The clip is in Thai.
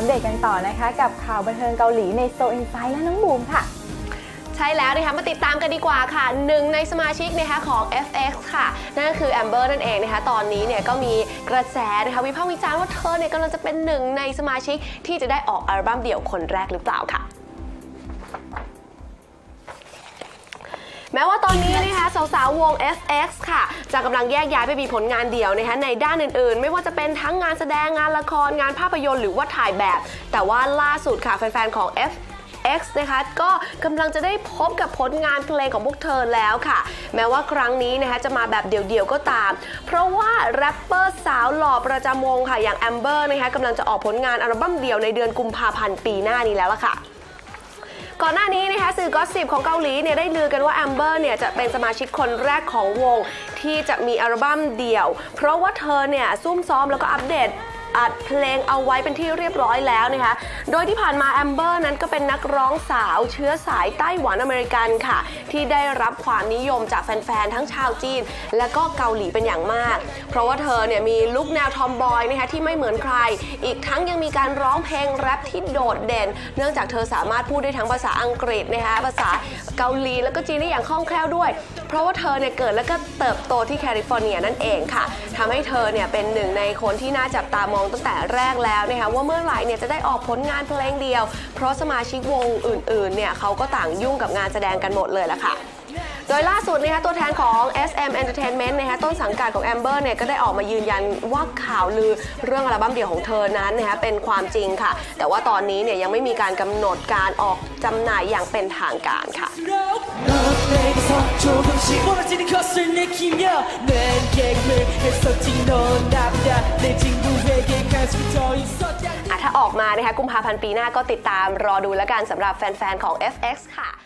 ปเดตกันต่อนะคะ กับข่าวบันเทิงเกาหลีในโซอินไซด์และน้องบูมค่ะ ใช่แล้วนะคะมาติดตามกันดีกว่าค่ะหนึ่งในสมาชิกนะคะของ FX ค่ะ นั่นก็คือแอมเบอร์นั่นเองนะคะตอนนี้เนี่ยก็มีกระแสนะคะวิพากษ์วิจารณ์ว่าเธอเนี่ยกำลังจะเป็นหนึ่งในสมาชิกที่จะได้ออกอัลบั้มเดี่ยวคนแรกหรือเปล่าค่ะ แม้ว่าตอนนี้นะคะสาวๆวง FX ค่ะ จะกำลังแยกย้ายไปมีผลงานเดี่ยวนะคะในด้านอื่นๆ ไม่ว่าจะเป็นทั้งงานแสดงงานละครงานภาพยนตร์หรือว่าถ่ายแบบ แต่ว่าล่าสุดค่ะแฟนๆของ F X นะคะก็กำลังจะได้พบกับผลงานเพลงของพวกเธอแล้วค่ะ แม้ว่าครั้งนี้นะคะจะมาแบบเดี่ยวๆก็ตาม เพราะว่าแรปเปอร์สาวหล่อประจำวงค่ะอย่างแอมเบอร์นะคะกำลังจะออกผลงานอัลบั้มเดี่ยวในเดือนกุมภาพันธ์ปีหน้านี้แล้วล่ะค่ะ ก่อนหน้านี้นะคะสื่อกอสิบของเกาหลีเนี่ยได้ลือกันว่าแอมเบอร์เนี่ยจะเป็นสมาชิกคนแรกของวง ที่จะมีอัลบั้มเดี่ยว เพราะว่าเธอเนี่ยซุ่มซ้อมแล้วก็อัปเดต อัดเพลงเอาไว้เป็นที่เรียบร้อยแล้วนะคะ โดยที่ผ่านมาแอมเบอร์นั้นก็เป็นนักร้องสาวเชื้อสายไต้หวันอเมริกันค่ะ ที่ได้รับความนิยมจากแฟนๆ ทั้งชาวจีน และก็เกาหลีเป็นอย่างมาก เพราะว่าเธอเนี่ยมีลุคแนวทอมบอยนะคะที่ไม่เหมือนใคร อีกทั้งยังมีการร้องเพลงแรปที่โดดเด่น เนื่องจากเธอสามารถพูดได้ทั้งภาษาอังกฤษนะคะภาษาเกาหลีแล้วก็จีนได้อย่างคล่องแคล่วด้วย เพราะว่าเธอเนี่ยเกิดแล้วก็เติบโตที่แคลิฟอร์เนียนั่นเองค่ะทำให้เธอเนี่ยเป็นหนึ่งในคนที่น่าจับตามองตั้งแต่แรกแล้วนะคะว่าเมื่อไหร่เนี่ยจะได้ออกผลงานเพลงเดียว เพราะสมาชิกวงอื่นๆเนี่ยเขาก็ต่างยุ่งกับงานแสดงกันหมดเลยละค่ะ โดยล่าสุดนะคะตัวแทนของ SM Entertainment นะคะต้นสังกัดของ Amber เนี่ยก็ได้ออกมายืนยันว่าข่าวลือเรื่องอัลบั้มเดี่ยวของเธอนั้นนะคะเป็นความจริงค่ะ แต่ว่าตอนนี้เนี่ยยังไม่มีการกำหนดการออกจำหน่ายอย่างเป็นทางการค่ะ ถ้าออกมานะคะกุมภาพันธ์ปีหน้าก็ติดตามรอดูแล้วกันสำหรับแฟน ๆ ของ FX ค่ะ